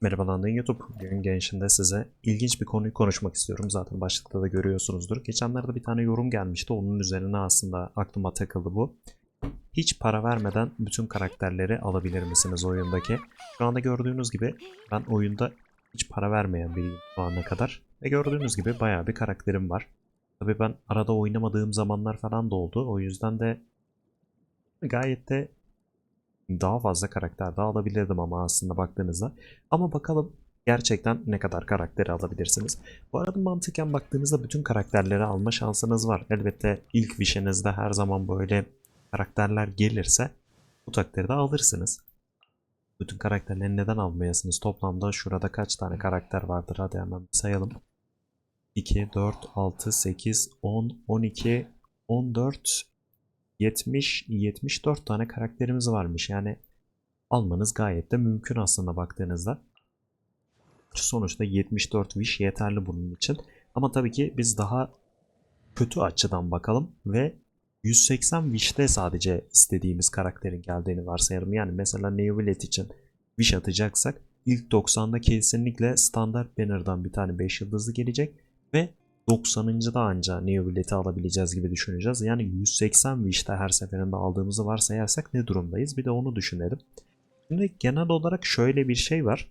Merhaba lan YouTube. Bugün gençinde size ilginç bir konuyu konuşmak istiyorum. Zaten başlıkta da görüyorsunuzdur. Geçenlerde bir tane yorum gelmişti. Onun üzerine aslında aklıma takıldı bu. Hiç para vermeden bütün karakterleri alabilir misiniz oyundaki? Şu anda gördüğünüz gibi ben oyunda hiç para vermeyen biriyim şu ana kadar. Ve gördüğünüz gibi bayağı bir karakterim var. Tabii ben arada oynamadığım zamanlar falan da oldu. O yüzden de gayet de daha fazla karakter de alabilirdim ama aslında baktığınızda. Ama bakalım gerçekten ne kadar karakteri alabilirsiniz. Bu arada mantıken baktığınızda bütün karakterleri alma şansınız var. Elbette ilk vişenizde her zaman böyle karakterler gelirse bu takdirde alırsınız. Bütün karakterleri neden almayasınız? Toplamda şurada kaç tane karakter vardır? Hadi hemen bir sayalım. 2, 4, 6, 8, 10, 12, 14, 70, 74 tane karakterimiz varmış. Yani almanız gayet de mümkün aslında baktığınızda. Sonuçta 74 wish yeterli bunun için. Ama tabii ki biz daha kötü açıdan bakalım ve 180 wish'te sadece istediğimiz karakterin geldiğini varsayalım. Yani mesela Neovillet için wish atacaksak ilk 90'da kesinlikle standart banner'dan bir tane 5 yıldızlı gelecek ve 90. da anca Neovillet'i alabileceğiz gibi düşüneceğiz. Yani 180 wish'te her seferinde aldığımızı varsayarsak ne durumdayız? Bir de onu düşünelim. Şimdi genel olarak şöyle bir şey var.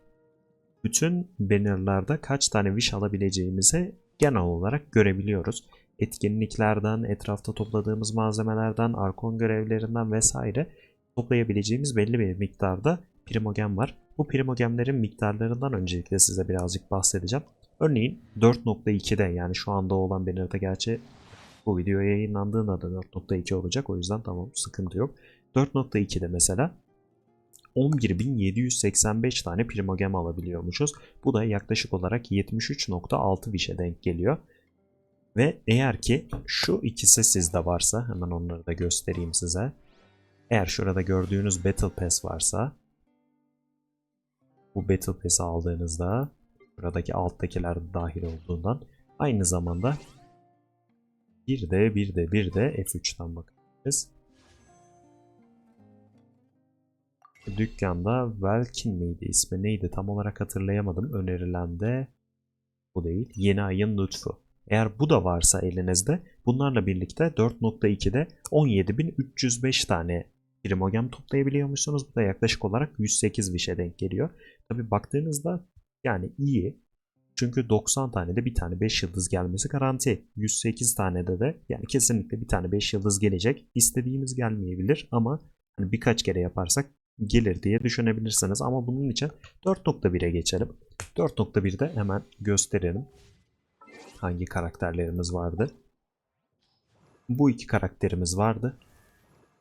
Bütün bannerlarda kaç tane wish alabileceğimizi genel olarak görebiliyoruz. Etkinliklerden, etrafta topladığımız malzemelerden, arkon görevlerinden vesaire toplayabileceğimiz belli bir miktarda primogen var. Bu primogenlerin miktarlarından öncelikle size birazcık bahsedeceğim. Örneğin 4.2'de yani şu anda olan banner'da gerçi bu video yayınlandığında da 4.2 olacak o yüzden tamam sıkıntı yok. 4.2'de mesela 11.785 tane primogem alabiliyormuşuz. Bu da yaklaşık olarak 73.6 vişe denk geliyor. Ve eğer ki şu ikisi sizde varsa hemen onları da göstereyim size. Eğer şurada gördüğünüz Battle Pass varsa bu Battle Pass'i aldığınızda buradaki alttakiler de dahil olduğundan aynı zamanda bir de bir de bir de F3'ten bakabiliriz. Dükkanda Velkin miydi ismi neydi tam olarak hatırlayamadım. Önerilen de bu değil. Yeni ayın lütfu. Eğer bu da varsa elinizde bunlarla birlikte 4.2'de 17.305 tane primogem toplayabiliyormuşsunuz. Bu da yaklaşık olarak 108 vişe denk geliyor. Tabi baktığınızda yani iyi. Çünkü 90 tane de bir tane 5 yıldız gelmesi garanti. 108 tane de de yani kesinlikle bir tane 5 yıldız gelecek. İstediğimiz gelmeyebilir ama hani birkaç kere yaparsak gelir diye düşünebilirsiniz. Ama bunun için 4.1'e geçelim. 4.1'de hemen gösterelim hangi karakterlerimiz vardı. Bu iki karakterimiz vardı.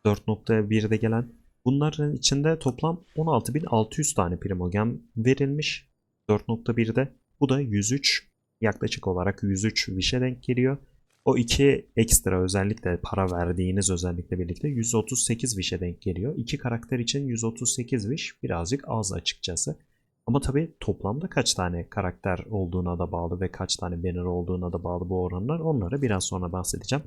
4.1'de gelen. Bunların içinde toplam 16.600 tane primogem verilmiş. 4.1'de. Bu da 103 yaklaşık olarak 103 vişe denk geliyor. O iki ekstra özellikle para verdiğiniz özellikle birlikte 138 vişe denk geliyor. İki karakter için 138 viş birazcık az açıkçası. Ama tabii toplamda kaç tane karakter olduğuna da bağlı ve kaç tane banner olduğuna da bağlı bu oranlar. Onlara biraz sonra bahsedeceğim.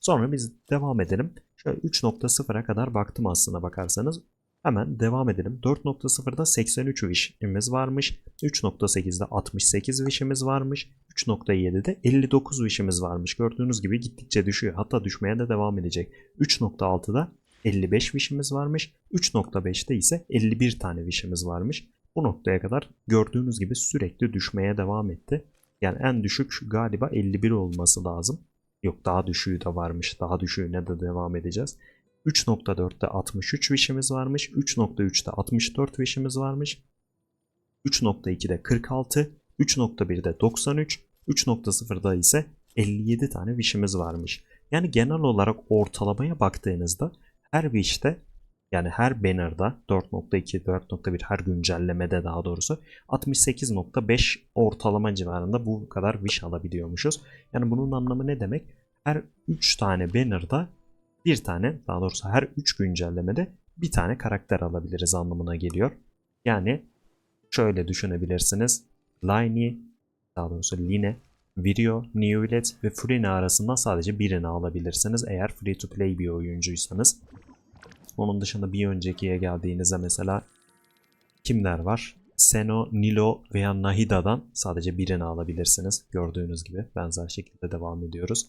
Sonra biz devam edelim. Şöyle 3.0'a kadar baktım aslına bakarsanız. Hemen devam edelim. 4.0'da 83 wish'imiz varmış. 3.8'de 68 wish'imiz varmış. 3.7'de 59 wish'imiz varmış. Gördüğünüz gibi gittikçe düşüyor. Hatta düşmeye de devam edecek. 3.6'da 55 wish'imiz varmış. 3.5'te ise 51 tane wish'imiz varmış. Bu noktaya kadar gördüğünüz gibi sürekli düşmeye devam etti. Yani en düşük galiba 51 olması lazım. Yok daha düşüğü de varmış. Daha düşüğüne de devam edeceğiz. 3.4'te 63 wish'imiz varmış. 3.3'te 64 wish'imiz varmış. 3.2'de 46, 3.1'de 93, 3.0'da ise 57 tane wish'imiz varmış. Yani genel olarak ortalamaya baktığınızda her wish'te yani her banner'da 4.2, 4.1 her güncellemede daha doğrusu 68.5 ortalama civarında bu kadar wish alabiliyormuşuz. Yani bunun anlamı ne demek? Her 3 tane banner'da bir tane daha doğrusu her 3 güncellemede bir tane karakter alabiliriz anlamına geliyor. Yani şöyle düşünebilirsiniz. Liney, daha doğrusu Line, Video, Neovillet ve Free arasından sadece birini alabilirsiniz eğer free to play bir oyuncuysanız. Onun dışında bir öncekiye geldiğinizde mesela kimler var? Seno, Nilo veya Nahida'dan sadece birini alabilirsiniz. Gördüğünüz gibi benzer şekilde devam ediyoruz.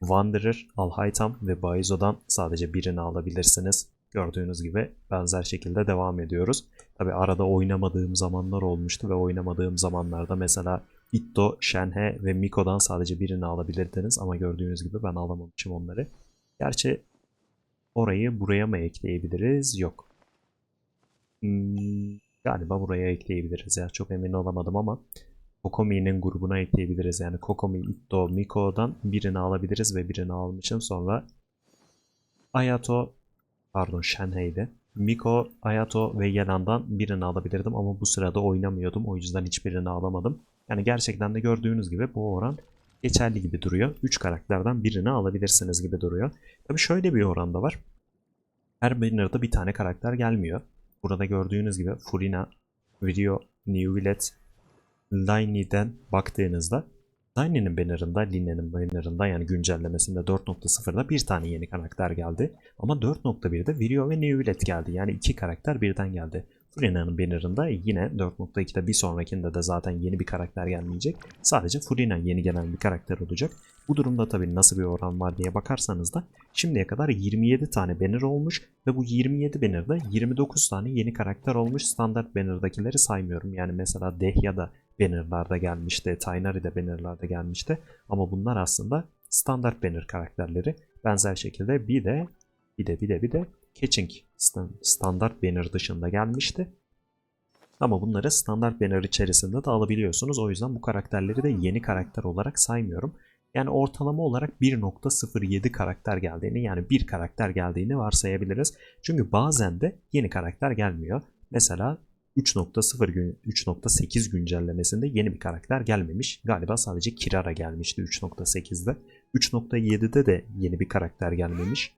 Wanderer, Alhaytam ve Baizo'dan sadece birini alabilirsiniz. Gördüğünüz gibi benzer şekilde devam ediyoruz. Tabi arada oynamadığım zamanlar olmuştu ve oynamadığım zamanlarda mesela Itto, Shenhe ve Miko'dan sadece birini alabilirdiniz ama gördüğünüz gibi ben alamamışım onları. Gerçi orayı buraya mı ekleyebiliriz? Yok. Hmm, galiba buraya ekleyebiliriz ya. Çok emin olamadım ama Kokomi'nin grubuna ekleyebiliriz. Yani Kokomi, Itto, Miko'dan birini alabiliriz ve birini almışım. Sonra Ayato, pardon Shenhei'de. Miko, Ayato ve Yelan'dan birini alabilirdim ama bu sırada oynamıyordum. O yüzden hiçbirini alamadım. Yani gerçekten de gördüğünüz gibi bu oran geçerli gibi duruyor. 3 karakterden birini alabilirsiniz gibi duruyor. Tabi şöyle bir oran da var. Her banner'da bir tane karakter gelmiyor. Burada gördüğünüz gibi Furina, Video, New Villet, Line'den baktığınızda Line'nin banner'ında, Line'nin banner'ında yani güncellemesinde 4.0'da bir tane yeni karakter geldi. Ama 4.1'de Video ve New Villet geldi. Yani iki karakter birden geldi. Furina'nın banner'ında yine 4.2'de bir sonrakinde de zaten yeni bir karakter gelmeyecek. Sadece Furina yeni gelen bir karakter olacak. Bu durumda tabii nasıl bir oran var diye bakarsanız da şimdiye kadar 27 tane banner olmuş ve bu 27 banner'da 29 tane yeni karakter olmuş. Standart banner'dakileri saymıyorum. Yani mesela Dehya da banner'larda gelmişti, Tainari de banner'larda gelmişti. Ama bunlar aslında standart banner karakterleri. Benzer şekilde bir de bir de bir de bir de Catching standart banner dışında gelmişti. Ama bunları standart banner içerisinde de alabiliyorsunuz. O yüzden bu karakterleri de yeni karakter olarak saymıyorum. Yani ortalama olarak 1.07 karakter geldiğini yani bir karakter geldiğini varsayabiliriz. Çünkü bazen de yeni karakter gelmiyor. Mesela 3.0 gün 3.8 güncellemesinde yeni bir karakter gelmemiş. Galiba sadece Kirara gelmişti 3.8'de. 3.7'de de yeni bir karakter gelmemiş.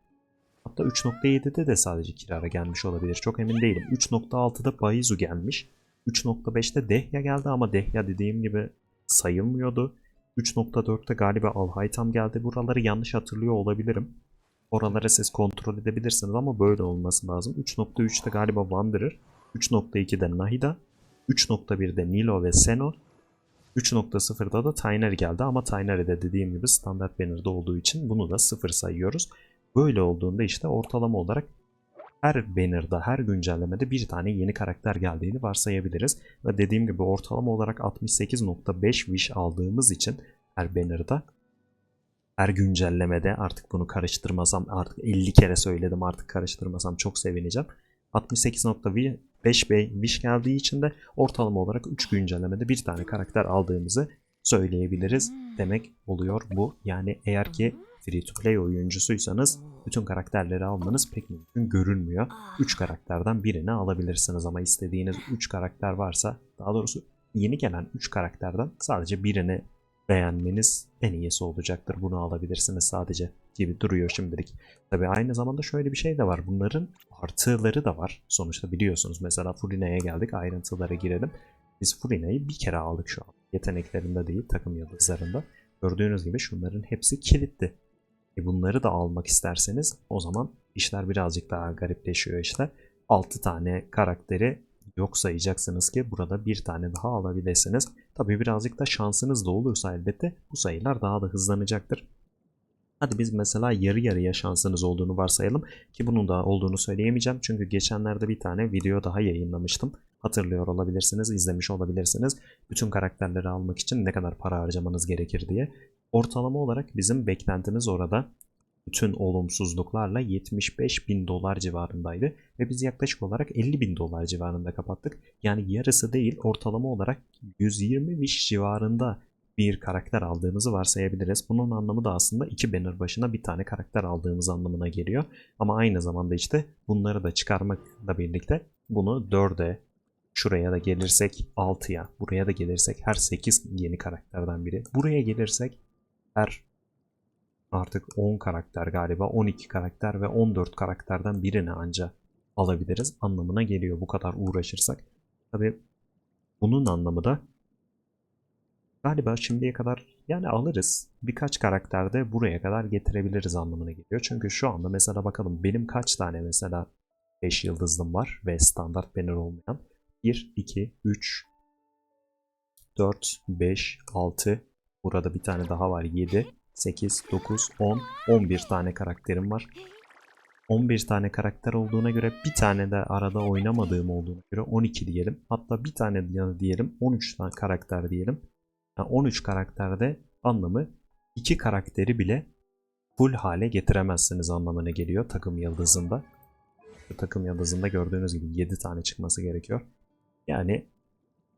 Hatta 3.7'de de sadece Kirara gelmiş olabilir. Çok emin değilim. 3.6'da Baizu gelmiş. 3.5'te Dehya geldi ama Dehya dediğim gibi sayılmıyordu. 3.4'te galiba Alhaytam geldi. Buraları yanlış hatırlıyor olabilirim. Oraları siz kontrol edebilirsiniz ama böyle olması lazım. 3.3'te galiba Wanderer. 3.2'de Nahida. 3.1'de Nilo ve Seno. 3.0'da da Tainari geldi ama Tainari de dediğim gibi standart banner'da olduğu için bunu da 0 sayıyoruz. Böyle olduğunda işte ortalama olarak her banner'da, her güncellemede bir tane yeni karakter geldiğini varsayabiliriz. Ve dediğim gibi ortalama olarak 68.5 wish aldığımız için her banner'da her güncellemede artık bunu karıştırmasam artık 50 kere söyledim artık karıştırmasam çok sevineceğim. 68.5 wish geldiği için de ortalama olarak 3 güncellemede bir tane karakter aldığımızı söyleyebiliriz demek oluyor bu. Yani eğer ki free to play oyuncusuysanız bütün karakterleri almanız pek mümkün görünmüyor. 3 karakterden birini alabilirsiniz ama istediğiniz 3 karakter varsa daha doğrusu yeni gelen 3 karakterden sadece birini beğenmeniz en iyisi olacaktır. Bunu alabilirsiniz sadece gibi duruyor şimdilik. Tabi aynı zamanda şöyle bir şey de var. Bunların artıları da var. Sonuçta biliyorsunuz mesela Furina'ya geldik. Ayrıntılara girelim. Biz Furina'yı bir kere aldık şu an. Yeteneklerinde değil takım yıldızlarında. Gördüğünüz gibi şunların hepsi kilitli. E bunları da almak isterseniz o zaman işler birazcık daha garipleşiyor işte. 6 tane karakteri yok sayacaksınız ki burada bir tane daha alabilirsiniz. Tabi birazcık da şansınız da olursa elbette bu sayılar daha da hızlanacaktır. Hadi biz mesela yarı yarıya şansınız olduğunu varsayalım ki bunun da olduğunu söyleyemeyeceğim. Çünkü geçenlerde bir tane video daha yayınlamıştım. Hatırlıyor olabilirsiniz, izlemiş olabilirsiniz. Bütün karakterleri almak için ne kadar para harcamanız gerekir diye. Ortalama olarak bizim beklentimiz orada bütün olumsuzluklarla 75 bin dolar civarındaydı ve biz yaklaşık olarak 50 bin dolar civarında kapattık. Yani yarısı değil ortalama olarak 120 wish civarında bir karakter aldığımızı varsayabiliriz. Bunun anlamı da aslında iki banner başına bir tane karakter aldığımız anlamına geliyor. Ama aynı zamanda işte bunları da çıkarmakla birlikte bunu 4'e, şuraya da gelirsek 6'ya, buraya da gelirsek her 8 yeni karakterden biri. Buraya gelirsek her artık 10 karakter galiba 12 karakter ve 14 karakterden birini anca alabiliriz anlamına geliyor bu kadar uğraşırsak. Tabi bunun anlamı da galiba şimdiye kadar yani alırız birkaç karakterde buraya kadar getirebiliriz anlamına geliyor. Çünkü şu anda mesela bakalım benim kaç tane mesela 5 yıldızlım var ve standart banner olmayan. 1, 2, 3, 4, 5, 6. Burada bir tane daha var. 7, 8, 9, 10, 11 tane karakterim var. 11 tane karakter olduğuna göre bir tane de arada oynamadığım olduğuna göre 12 diyelim. Hatta bir tane de diyelim 13 tane karakter diyelim. Yani 13 karakterde anlamı 2 karakteri bile full hale getiremezsiniz anlamına geliyor takım yıldızında. Bu takım yıldızında gördüğünüz gibi 7 tane çıkması gerekiyor. Yani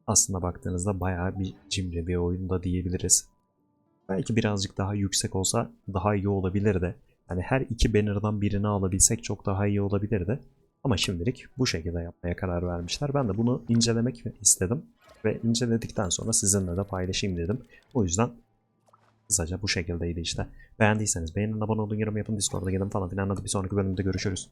aslında baktığınızda bayağı bir cimri bir oyunda diyebiliriz. Belki birazcık daha yüksek olsa daha iyi olabilirdi. Yani her iki banner'dan birini alabilsek çok daha iyi olabilirdi. Ama şimdilik bu şekilde yapmaya karar vermişler. Ben de bunu incelemek istedim. Ve inceledikten sonra sizinle de paylaşayım dedim. O yüzden kısaca bu şekildeydi işte. Beğendiyseniz beğenin, abone olun, yorum yapın, Discord'a gelin falan filan. Hadi bir sonraki bölümde görüşürüz.